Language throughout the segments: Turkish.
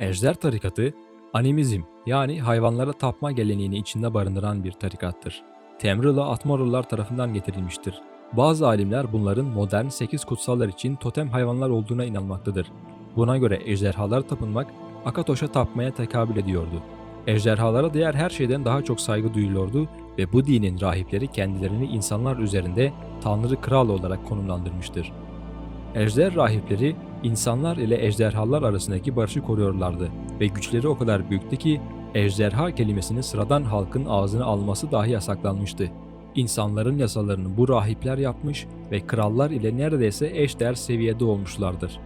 Ejder tarikatı, animizm yani hayvanlara tapma geleneğini içinde barındıran bir tarikattır. Temrila Atmaroğullar tarafından getirilmiştir. Bazı alimler bunların modern 8 kutsallar için totem hayvanlar olduğuna inanmaktadır. Buna göre ejderhalara tapınmak, Akatoş'a tapmaya tekabül ediyordu. Ejderhalara diğer her şeyden daha çok saygı duyuluyordu ve bu dinin rahipleri kendilerini insanlar üzerinde tanrı kral olarak konumlandırmıştır. Ejder rahipleri insanlar ile ejderhalar arasındaki barışı koruyorlardı ve güçleri o kadar büyüktü ki ejderha kelimesini sıradan halkın ağzına alması dahi yasaklanmıştı. İnsanların yasalarını bu rahipler yapmış ve krallar ile neredeyse eşdeğer seviyede olmuşlardır.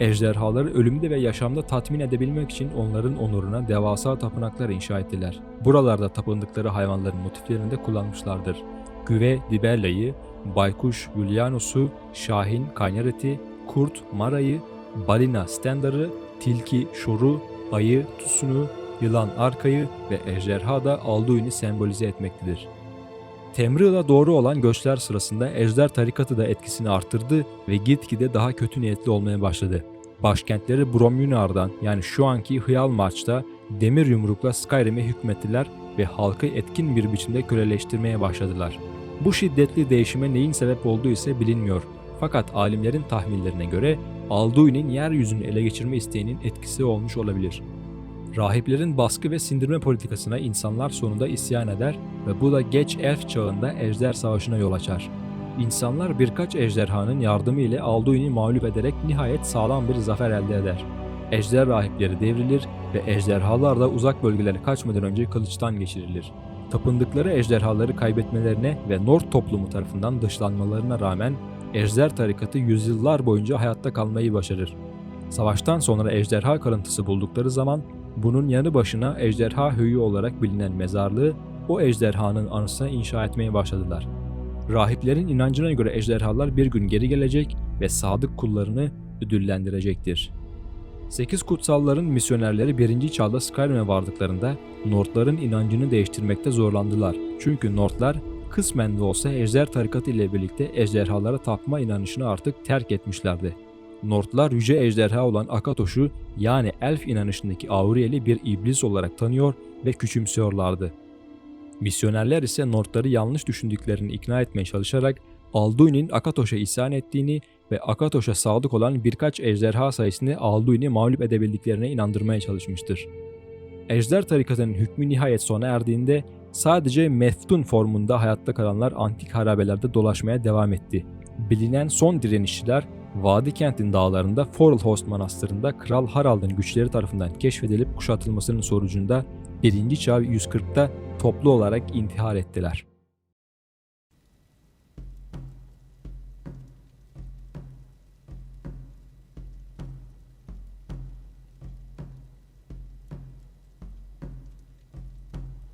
Ejderhaları ölümde ve yaşamda tatmin edebilmek için onların onuruna devasa tapınaklar inşa ettiler. Buralarda tapındıkları hayvanların motiflerini de kullanmışlardır. Güve Dibella'yı, Baykuş Julianus'u, Şahin Kanyareti, Kurt Mara'yı, Balina Stendar'ı, Tilki Şor'u, Ayı Tusunu, Yılan Arka'yı ve Ejderha da Alduin'i sembolize etmektedir. Temrila doğru olan göçler sırasında Ejder tarikatı da etkisini arttırdı ve gitgide daha kötü niyetli olmaya başladı. Başkentleri Bromyunar'dan yani şu anki Hıyalmaç'ta demir yumrukla Skyrim'e hükmettiler ve halkı etkin bir biçimde köleleştirmeye başladılar. Bu şiddetli değişime neyin sebep olduğu ise bilinmiyor. Fakat alimlerin tahminlerine göre Alduin'in yeryüzünü ele geçirme isteğinin etkisi olmuş olabilir. Rahiplerin baskı ve sindirme politikasına insanlar sonunda isyan eder ve bu da geç elf çağında ejder savaşına yol açar. İnsanlar birkaç ejderhanın yardımı ile Alduin'i mağlup ederek nihayet sağlam bir zafer elde eder. Ejder rahipleri devrilir ve ejderhalar da uzak bölgelere kaçmadan önce kılıçtan geçirilir. Tapındıkları ejderhaları kaybetmelerine ve Nord toplumu tarafından dışlanmalarına rağmen Ejder tarikatı yüzyıllar boyunca hayatta kalmayı başarır. Savaştan sonra ejderha kalıntısı buldukları zaman bunun yanı başına ejderha höyü olarak bilinen mezarlığı o ejderhanın anısına inşa etmeye başladılar. Rahiplerin inancına göre ejderhalar bir gün geri gelecek ve sadık kullarını ödüllendirecektir. Sekiz kutsalların misyonerleri 1. çağda Skyrim'e vardıklarında Nordların inancını değiştirmekte zorlandılar. Çünkü Nordlar kısmen de olsa ejder tarikatı ile birlikte ejderhalara tapma inanışını artık terk etmişlerdi. Nordlar yüce ejderha olan Akatoş'u yani elf inanışındaki Auriel'i bir iblis olarak tanıyor ve küçümsüyorlardı. Misyonerler ise Nordları yanlış düşündüklerini ikna etmeye çalışarak Alduin'in Akatoş'a isyan ettiğini ve Akatoş'a sadık olan birkaç ejderha sayesinde Alduin'i mağlup edebildiklerine inandırmaya çalışmıştır. Ejder tarikatının hükmü nihayet sona erdiğinde sadece meftun formunda hayatta kalanlar antik harabelerde dolaşmaya devam etti. Bilinen son direnişçiler Vadi kentin dağlarında Forelhost Manastırı'nda Kral Harald'ın güçleri tarafından keşfedilip kuşatılmasının sonucunda 1. Çağ 140'ta toplu olarak intihar ettiler.